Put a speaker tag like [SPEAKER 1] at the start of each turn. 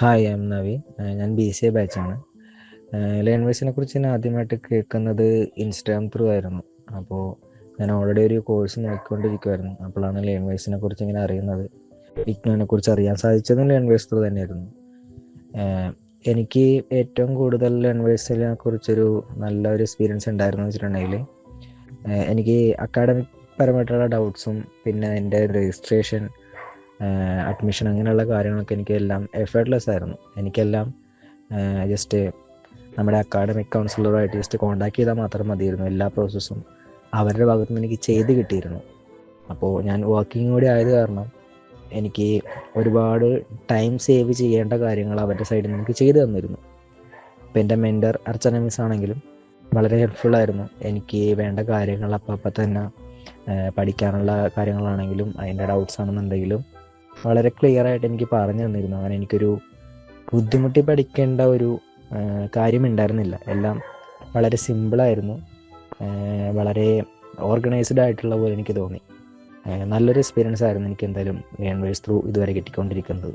[SPEAKER 1] Hi M Navi ഞാൻ B C A ബാച്ചാണ് ലേൺവേഴ്സിനെ കുറിച്ച് ഞാൻ ആദ്യമായിട്ട് കേൾക്കുന്നത് ഇൻസ്റ്റാഗ്രാം ത്രൂ ആയിരുന്നു. അപ്പോൾ ഞാൻ ഓൾറെഡി ഒരു കോഴ്സ് നോക്കിക്കൊണ്ടിരിക്കുമായിരുന്നു അപ്പോഴാണ് ലേൺവേഴ്സിനെ കുറിച്ച് ഇങ്ങനെ അറിയുന്നത്. ഇഗ്നോനെ കുറിച്ച് അറിയാൻ സാധിച്ചതും ലേൺവേഴ്സ് ത്രൂ തന്നെയായിരുന്നു. ഏഹ് എനിക്ക് ഏറ്റവും കൂടുതൽ ലേൺവേഴ്സിനെ കുറിച്ചൊരു നല്ല ഒരു എക്സ്പീരിയൻസ് ഉണ്ടായിരുന്നു വെച്ചിട്ടുണ്ടെങ്കിൽ ഏഹ് എനിക്ക് അക്കാഡമിക് പരമായിട്ടുള്ള ഡൗട്ട്സും പിന്നെ എന്റെ രജിസ്ട്രേഷൻ അഡ്മിഷൻ അങ്ങനെയുള്ള കാര്യങ്ങളൊക്കെ എനിക്കെല്ലാം എഫേർട്ട്ലെസ് ആയിരുന്നു. എനിക്കെല്ലാം ജസ്റ്റ് നമ്മുടെ അക്കാഡമിക് കൗൺസിലറുമായിട്ട് ജസ്റ്റ് കോൺടാക്ട് ചെയ്താൽ മാത്രം മതിയായിരുന്നു എല്ലാ പ്രോസസ്സും അവരുടെ ഭാഗത്തു നിന്ന് എനിക്ക് ചെയ്ത് കിട്ടിയിരുന്നു. അപ്പോൾ ഞാൻ വർക്കിംഗ് കൂടി ആയത് കാരണം എനിക്ക് ഒരുപാട് ടൈം സേവ് ചെയ്യേണ്ട കാര്യങ്ങൾ അവരുടെ സൈഡിൽ നിന്ന് എനിക്ക് ചെയ്തു തന്നിരുന്നു. അപ്പോൾ എന്റെ മെന്റർ അർച്ചന മിസ് ആണെങ്കിലും വളരെ ഹെൽപ്ഫുൾ ആയിരുന്നു. എനിക്ക് വേണ്ട കാര്യങ്ങൾ അപ്പം അപ്പം തന്നെ പഠിക്കാനുള്ള കാര്യങ്ങളാണെങ്കിലും അതിന്റെ ഡൗട്ട്സ് ആണെന്നുണ്ടെങ്കിലും വളരെ ക്ലിയർ ആയിട്ട് എനിക്ക് പറഞ്ഞു തന്നിരുന്നു. അങ്ങനെ എനിക്കൊരു ബുദ്ധിമുട്ടി പഠിക്കേണ്ട ഒരു കാര്യമുണ്ടായിരുന്നില്ല. എല്ലാം വളരെ സിമ്പിളായിരുന്നു വളരെ ഓർഗനൈസ്ഡ് ആയിട്ടുള്ള പോലെ എനിക്ക് തോന്നി. നല്ലൊരു എക്സ്പീരിയൻസ് ആയിരുന്നു എനിക്ക് എന്തായാലും ലേൺവേഴ്സ് ത്രൂ ഇതുവരെ കിട്ടിക്കൊണ്ടിരിക്കുന്നത്.